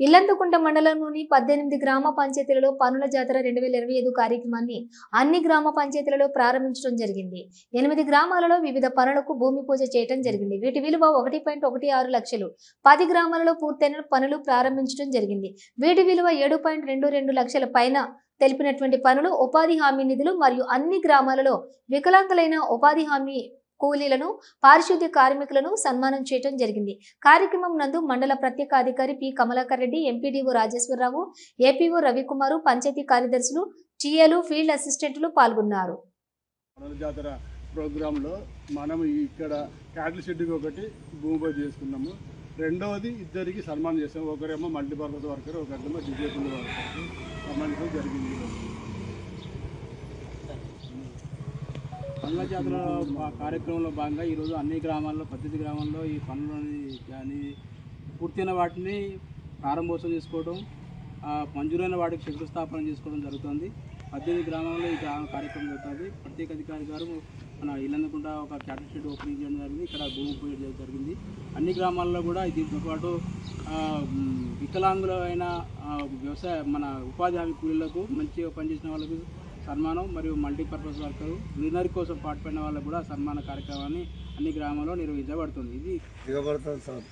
ఇల్లంతకుంట మండలంలోని పద్దెనిమిది గ్రామ పంచాయతీలలో పనుల జాతర రెండు వేల ఇరవై ఐదు కార్యక్రమాన్ని అన్ని గ్రామ పంచాయతీలలో ప్రారంభించడం జరిగింది. ఎనిమిది గ్రామాలలో వివిధ పనులకు భూమి పూజ చేయడం జరిగింది. వీటి విలువ ఒకటి పాయింట్ ఒకటి ఆరు లక్షలు. పది గ్రామాలలో పూర్తయిన పనులు ప్రారంభించడం జరిగింది. వీటి విలువ ఏడు పాయింట్ రెండు రెండు లక్షల పైన తెలిపినటువంటి పనులు ఉపాధి హామీ నిధులు మరియు అన్ని గ్రామాలలో వికలాంగులైన ఉపాధి హామీ కూలీలను పారిశుద్ధ్య కార్మికులను సన్మానం చేయడం జరిగింది. కార్యక్రమం నందు మండల ప్రత్యేక అధికారి P. Kamalakar Reddy MPDO Rajeshwararao APO Ravikumar panchayat కార్యదర్శులు టీఏలు ఫీల్డ్ అసిస్టెంట్లు పాల్గొన్నారు. ప్రోగ్రాంలో మనం ఇక్కడ క్యాటిల్ షెడ్కి ఒకటి చేసుకున్నాము. రెండవది ఇద్దరికి సన్మానం చేసాము. ఒకరేమో మల్టీపర్పస్ వర్కర్ ఒకరేమో డిజేబుల్ వర్కర్. సన్మానించడం జరిగింది పనుల జాతర కార్యక్రమంలో భాగంగా ఈరోజు అన్ని గ్రామాల్లో పద్దెనిమిది గ్రామాల్లో ఈ పనులని కానీ పూర్తయిన వాటిని ప్రారంభోత్సవం చేసుకోవడం మంజూరైన వాటికి శంకుస్థాపన చేసుకోవడం జరుగుతుంది. పద్దెనిమిది గ్రామాల్లో ఈ గ్రామ కార్యక్రమం జరుగుతుంది. ప్రత్యేక అధికారి గారు మన ఇల్లందకుండా ఒక క్యాటర్ షెడ్ ఓపెనింగ్ చేయడం జరిగింది. ఇక్కడ భూమి పూజ జరిగింది. అన్ని గ్రామాల్లో కూడా దీంతో పాటు వికలాంగులైన వ్యవసాయ మన ఉపాధి హామీ కూలీలకు మంచిగా పనిచేసిన వాళ్ళకు సన్మానం మరియు మల్టీపర్పస్ వర్కర్ గ్రీనరీ కోసం పాటుపడిన వాళ్ళకు కూడా సన్మాన కార్యక్రమాన్ని అన్ని గ్రామాల్లో నిర్వహించబడుతుంది. ఇది దిగబడుతుంది సార్.